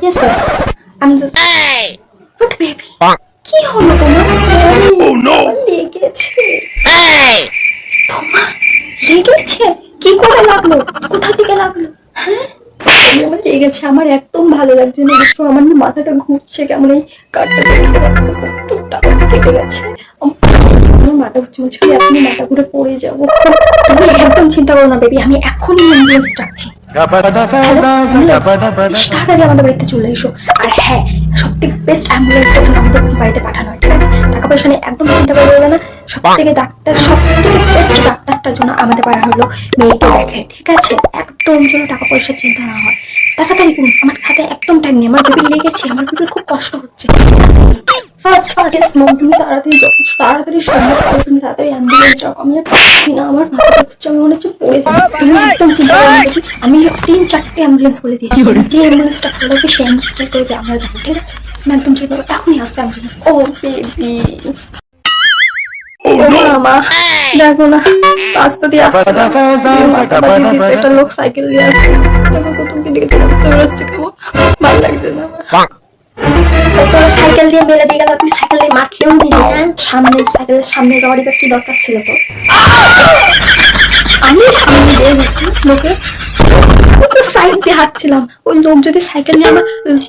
Yes, sir. I'm just. But baby, কি হলো তোমার? Oh আমার লেগেছে। তোমার লেগেছে? কি করে লাগল? কোথা থেকে লাগল? হ্যাঁ? আমার লেগেছে আমার একদম ভালো লাগছে না। দেখো আমার না মাথাটা ঘুরছে কেমন এই কাঠটা কেটে গেছে। আমার মাথা ঘুরছে বলছি মাথা ঘুরে পড়ে যাব। তুমি একদম চিন্তা করো না বেবি আমি এখনই অ্যাম্বুলেন্স ডাকছি। তাড়াতাড়ি আমাদের বাড়িতে চলে এসো। আর হ্যাঁ সব থেকে বেস্ট অ্যাম্বুলেন্সটা যেন আমাদের বাড়িতে পাঠানো হয় ঠিক আছে? টাকা পয়সা নিয়ে একদম চিন্তা না। সব থেকে ডাক্তার সব থেকে বেস্ট ডাক্তারটা যেন আমাদের পাড়া হলো মেয়েকে দেখে ঠিক আছে? একদম যেন টাকা পয়সার চিন্তা না হয়। তাড়াতাড়ি করুন আমার খাতে একদম টাইম নেই আমার বেবি লেগেছে আমার বেবির খুব কষ্ট হচ্ছে। ফার্স্ট এস তুমি তাড়াতাড়ি যত তাড়াতাড়ি সম্ভব করো তুমি তাড়াতাড়ি অ্যাম্বুলেন্স আমি পাচ্ছি না আমার মাথা আমি মনে হচ্ছে পড়ে যাবে। তুমি একদম চিন্তা করো আমি তিন চারটে অ্যাম্বুলেন্স করে দিয়েছি। যে অ্যাম্বুলেন্সটা ভালো সেই অ্যাম্বুলেন্সটা করে দিয়ে আমরা যাব ঠিক আছে? একদম চিন্তা করো এখনই আসছে অ্যাম্বুলেন্স ও বেবি Oh মামা দেখো না রাস্তা দিয়ে আসছে। একটা লোক সাইকেল দিয়ে আসছে। দেখো কুতুমকে ডেকে চলে কেমন। ভালো লাগছে না আমার। সাইকেল দিয়ে সামনে সাইকেলের সামনে যাওয়ার কি দরকার ছিল তোর আমি সামনে দিয়ে গেছি, লোকে সাইড দিয়ে হাঁটছিলাম। ওই লোক যদি সাইকেল নিয়ে আমার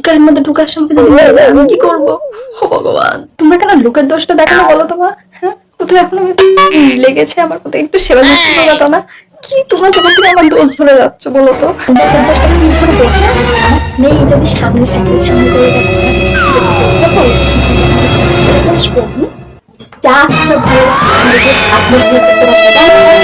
গায়ের মধ্যে ঢুকার যদি আমি কি করব? ভগবান, তোমরা কেন লোকের দোষটা বলো তোমার হ্যাঁ? কোথাও এখন আমি লেগেছে, আমার কোথাও একটু সেবা যত্ন করো না? কি তোমরা থেকে আমার দোষ ধরে যাচ্ছ বলো তো? লোকের দোষটা কি মেয়ে যদি সামনে সাইকেল সামনে চলে যা চুপচাপ ভালো আপনি করতে